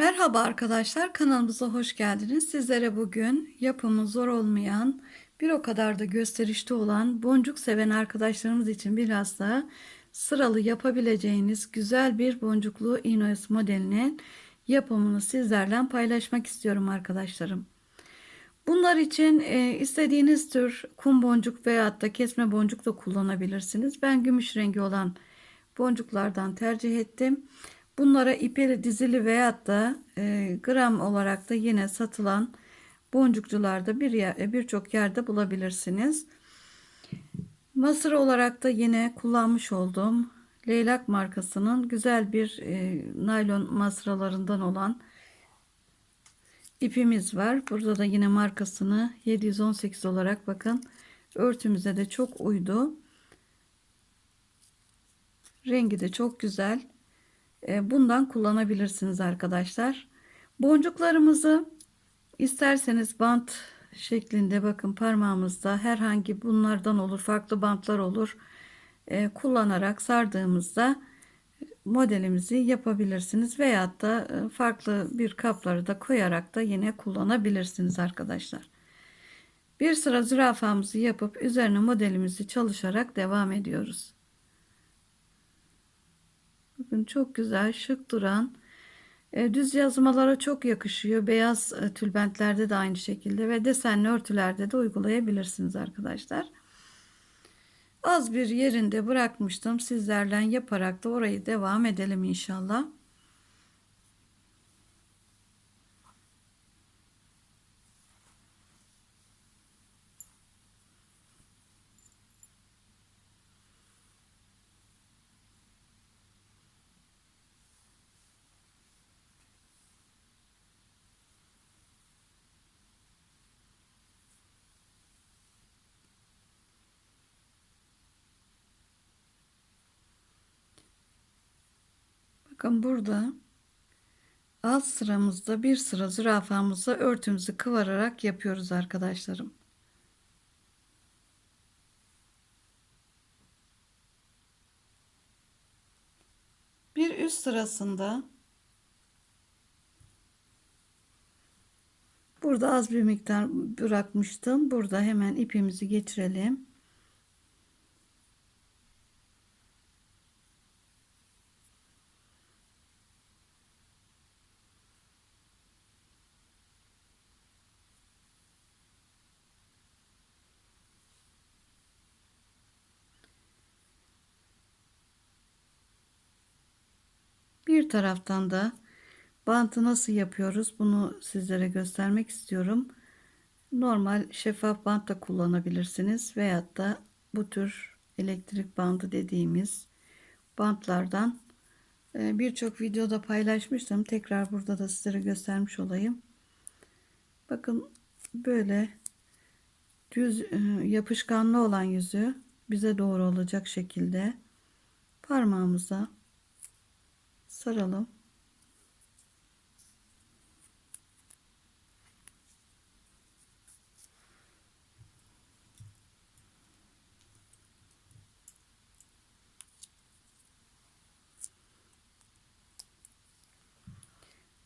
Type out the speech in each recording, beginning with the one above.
Merhaba arkadaşlar, kanalımıza hoş geldiniz. Sizlere bugün yapımı zor olmayan, bir o kadar da gösterişli olan, boncuk seven arkadaşlarımız için bilhassa sıralı yapabileceğiniz güzel bir boncuklu Inoes modelinin yapımını sizlerle paylaşmak istiyorum arkadaşlarım. Bunlar için e, istediğiniz tür kum boncuk veya da kesme boncuk da kullanabilirsiniz. Ben gümüş rengi olan boncuklardan tercih ettim. Bunlara ipeli dizili veyahut da e, gram olarak da yine satılan boncukçularda bir e, birçok yerde bulabilirsiniz. Mısır olarak da yine kullanmış olduğum Leylak markasının güzel bir e, naylon masralarından olan ipimiz var. Burada da yine markasını 718 olarak bakın örtümüze de çok uydu. Rengi de çok güzel. E, bundan kullanabilirsiniz arkadaşlar. Boncuklarımızı isterseniz bant şeklinde bakın parmağımızda herhangi bunlardan olur farklı bantlar olur e, kullanarak sardığımızda modelimizi yapabilirsiniz veyahut da e, farklı bir kapları da koyarak da yine kullanabilirsiniz arkadaşlar. Bir sıra zürafamızı yapıp üzerine modelimizi çalışarak devam ediyoruz. Bakın çok güzel şık duran e, düz yazmalara çok yakışıyor. Beyaz e, tülbentlerde de aynı şekilde ve desenli örtülerde de uygulayabilirsiniz arkadaşlar. Az bir yerinde bırakmıştım. Sizlerle yaparak da orayı devam edelim inşallah. Bakın burada alt sıramızda bir sıra zürafamızda örtümüzü kıvırarak yapıyoruz arkadaşlarım. Bir üst sırasında burada az bir miktar bırakmıştım. Burada hemen ipimizi geçirelim. Bir taraftan da bantı nasıl yapıyoruz bunu sizlere göstermek istiyorum. Normal şeffaf bant da kullanabilirsiniz veyahut da bu tür elektrik bandı dediğimiz bantlardan e, birçok videoda paylaşmıştım. Tekrar burada da sizlere göstermiş olayım. Bakın böyle düz e, yapışkanlı olan yüzü bize doğru olacak şekilde parmağımıza saralım.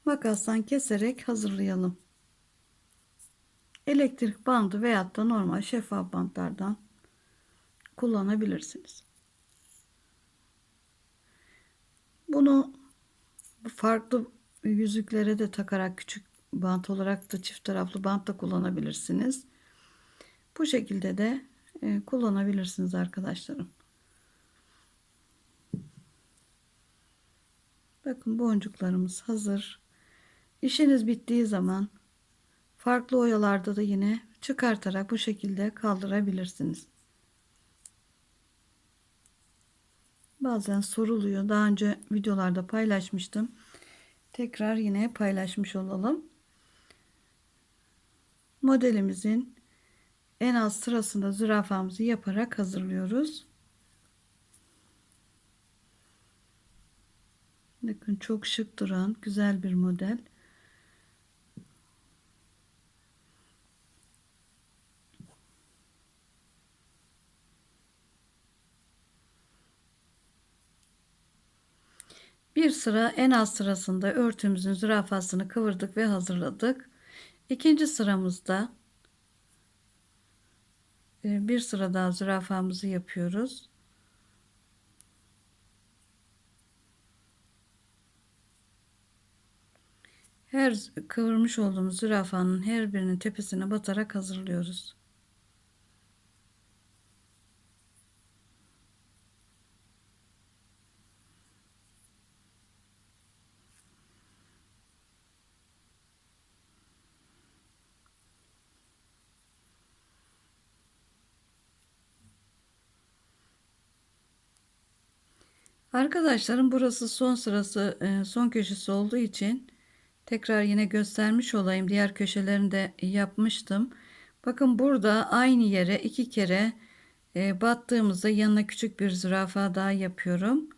Makastan keserek hazırlayalım. Elektrik bandı veyahut da normal şeffaf bantlardan kullanabilirsiniz. Bunu farklı yüzüklere de takarak küçük bant olarak da çift taraflı bant da kullanabilirsiniz. Bu şekilde de e, kullanabilirsiniz arkadaşlarım. Bakın boncuklarımız hazır. İşiniz bittiği zaman farklı oyalarda da yine çıkartarak bu şekilde kaldırabilirsiniz. Bazen soruluyor. Daha önce videolarda paylaşmıştım. Tekrar yine paylaşmış olalım. Modelimizin en az sırasında zürafamızı yaparak hazırlıyoruz. Bakın çok şık duran güzel bir model. Bir sıra en az sırasında örtümüzün zürafasını kıvırdık ve hazırladık. İkinci sıramızda e, bir sıra daha zürafamızı yapıyoruz. Her kıvırmış olduğumuz zürafanın her birinin tepesine batarak hazırlıyoruz. Arkadaşlarım burası son sırası e, son köşesi olduğu için tekrar yine göstermiş olayım. Diğer köşelerinde yapmıştım. Bakın burada aynı yere iki kere e, battığımızda yanına küçük bir zürafa daha yapıyorum.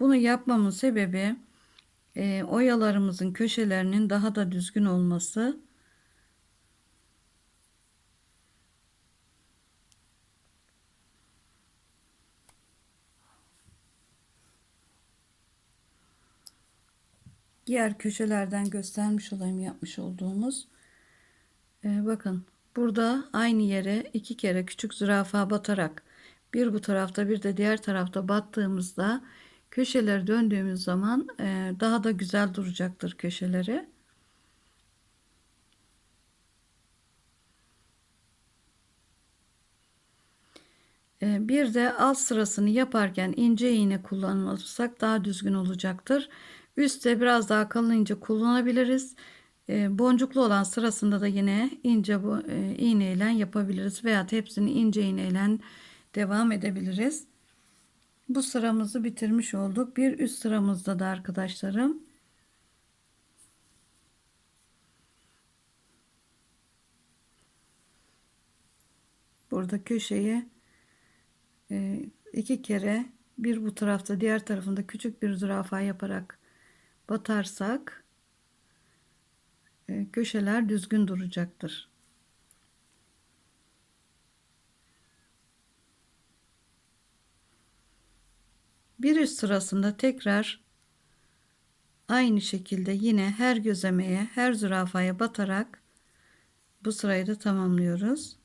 Bunu yapmamın sebebi e, oyalarımızın köşelerinin daha da düzgün olması. Diğer köşelerden göstermiş olayım yapmış olduğumuz. Ee, bakın burada aynı yere iki kere küçük zürafa batarak bir bu tarafta bir de diğer tarafta battığımızda köşeleri döndüğümüz zaman e, daha da güzel duracaktır köşeleri. Ee, bir de alt sırasını yaparken ince iğne kullanırsak daha düzgün olacaktır. Üste biraz daha kalın ince kullanabiliriz. E, boncuklu olan sırasında da yine ince bu e, iğneyle yapabiliriz veya hepsini ince iğneyle devam edebiliriz. Bu sıramızı bitirmiş olduk. Bir üst sıramızda da arkadaşlarım burada köşeye e, iki kere bir bu tarafta diğer tarafında küçük bir zürafa yaparak batarsak e, köşeler düzgün duracaktır. Bir üst sırasında tekrar aynı şekilde yine her gözemeye, her zürafaya batarak bu sırayı da tamamlıyoruz.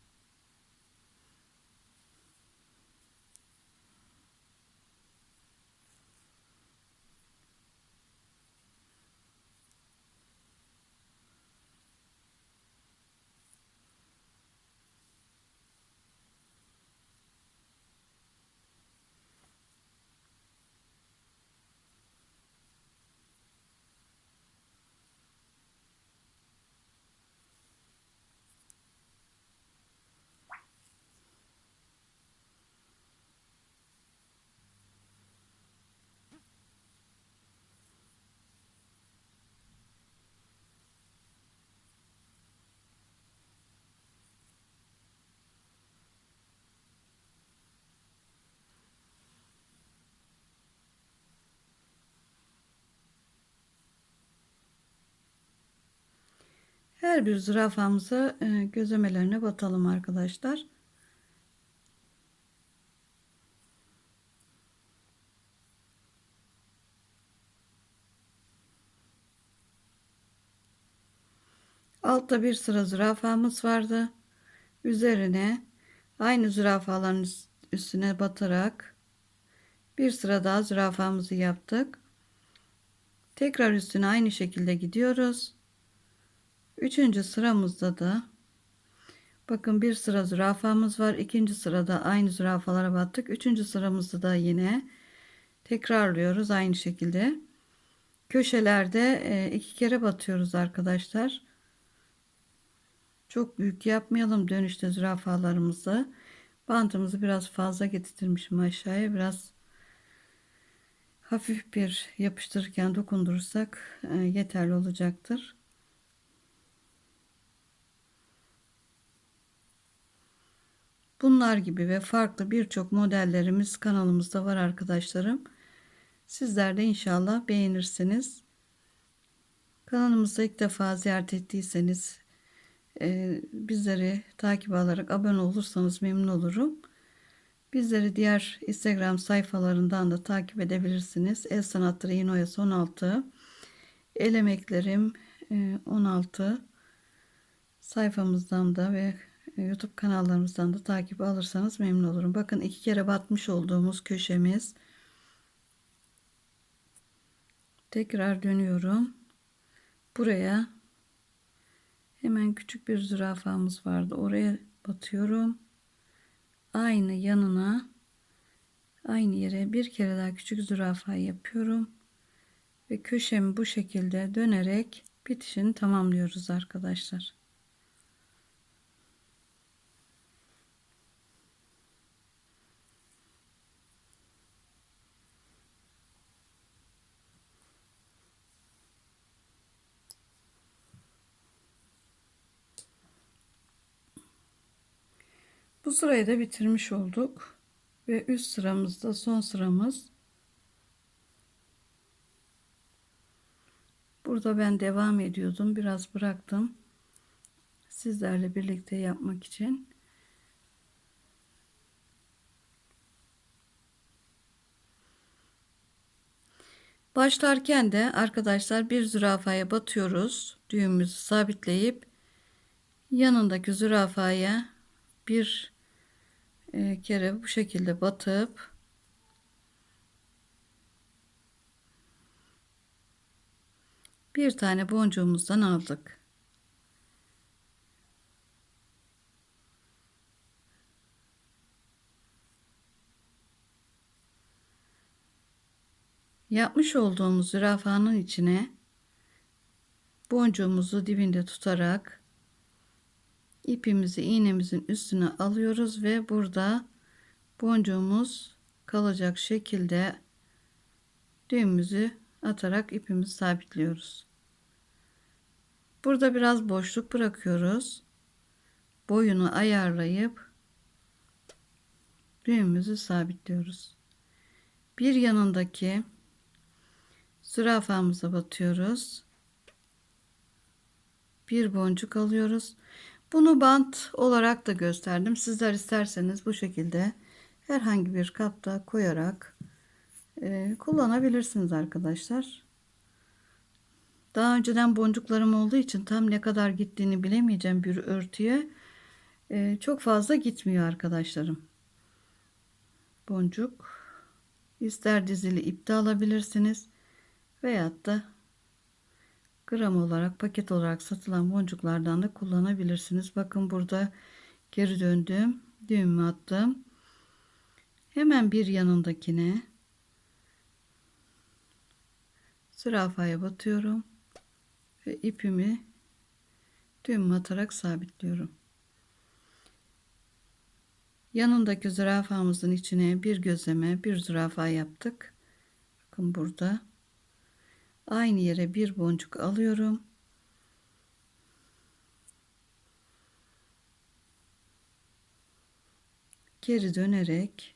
Her bir zürafamıza e, gözlemelerine batalım arkadaşlar. Altta bir sıra zürafamız vardı. Üzerine aynı zürafaların üstüne batarak bir sıra daha zürafamızı yaptık. Tekrar üstüne aynı şekilde gidiyoruz. Üçüncü sıramızda da bakın bir sıra zürafamız var. İkinci sırada aynı zürafalara battık. Üçüncü sıramızda da yine tekrarlıyoruz aynı şekilde. Köşelerde e, iki kere batıyoruz arkadaşlar. Çok büyük yapmayalım dönüşte zürafalarımızı. Bantımızı biraz fazla getirmişim aşağıya. Biraz hafif bir yapıştırırken dokundurursak e, yeterli olacaktır. Bunlar gibi ve farklı birçok modellerimiz kanalımızda var arkadaşlarım. Sizler de inşallah beğenirsiniz. Kanalımızda ilk defa ziyaret ettiyseniz e, bizleri takip alarak abone olursanız memnun olurum. Bizleri diğer Instagram sayfalarından da takip edebilirsiniz. El Sanatları İnoyası 16. El Emeklerim e, 16 sayfamızdan da ve YouTube kanallarımızdan da takip alırsanız memnun olurum. Bakın iki kere batmış olduğumuz köşemiz. Tekrar dönüyorum. Buraya hemen küçük bir zürafamız vardı. Oraya batıyorum. Aynı yanına aynı yere bir kere daha küçük zürafa yapıyorum. Ve köşemi bu şekilde dönerek bitişini tamamlıyoruz arkadaşlar. Bu sırayı da bitirmiş olduk. Ve üst sıramızda son sıramız. Burada ben devam ediyordum. Biraz bıraktım. Sizlerle birlikte yapmak için. Başlarken de arkadaşlar bir zürafaya batıyoruz. Düğümümüzü sabitleyip yanındaki zürafaya bir e, kere bu şekilde batıp bir tane boncuğumuzdan aldık. Yapmış olduğumuz zürafanın içine boncuğumuzu dibinde tutarak ipimizi iğnemizin üstüne alıyoruz ve burada boncuğumuz kalacak şekilde düğümümüzü atarak ipimizi sabitliyoruz. Burada biraz boşluk bırakıyoruz. Boyunu ayarlayıp düğümümüzü sabitliyoruz. Bir yanındaki zürafamıza batıyoruz. Bir boncuk alıyoruz. Bunu bant olarak da gösterdim. Sizler isterseniz bu şekilde herhangi bir kapta koyarak e, kullanabilirsiniz arkadaşlar. Daha önceden boncuklarım olduğu için tam ne kadar gittiğini bilemeyeceğim bir örtüye. E, çok fazla gitmiyor arkadaşlarım. Boncuk. ister dizili ipte alabilirsiniz. Veyahut da gram olarak paket olarak satılan boncuklardan da kullanabilirsiniz. Bakın burada geri döndüm. Düğümü attım. Hemen bir yanındakine zürafaya batıyorum ve ipimi düğüm atarak sabitliyorum. Yanındaki zürafamızın içine bir gözleme, bir zürafa yaptık. Bakın burada aynı yere bir boncuk alıyorum. Geri dönerek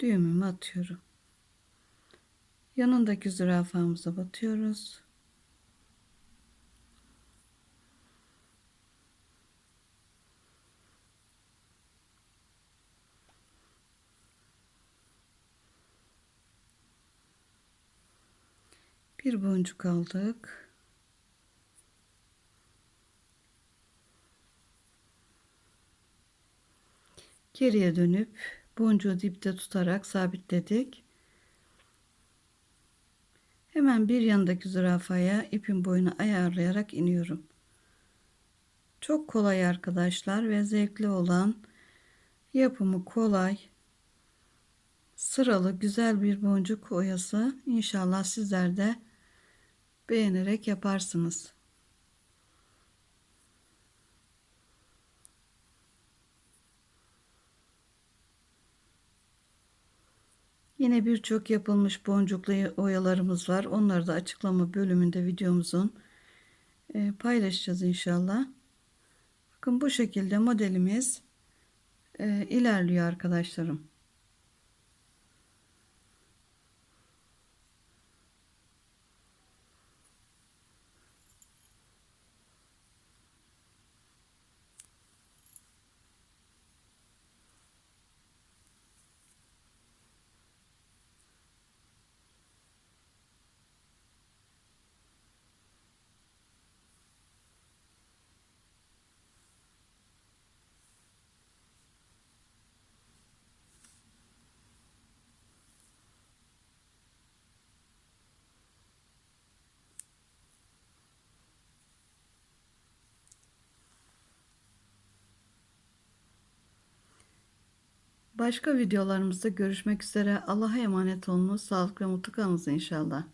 düğümümü atıyorum. Yanındaki zürafamıza batıyoruz. Bir boncuk aldık. Geriye dönüp boncuğu dipte tutarak sabitledik. Hemen bir yanındaki zürafaya ipin boyunu ayarlayarak iniyorum. Çok kolay arkadaşlar ve zevkli olan yapımı kolay sıralı güzel bir boncuk oyası. İnşallah sizler de beğenerek yaparsınız. Yine birçok yapılmış boncuklu oyalarımız var. Onları da açıklama bölümünde videomuzun e, paylaşacağız inşallah. Bakın bu şekilde modelimiz e, ilerliyor arkadaşlarım. Başka videolarımızda görüşmek üzere. Allah'a emanet olunuz. Sağlıklı ve mutlu kalınız inşallah.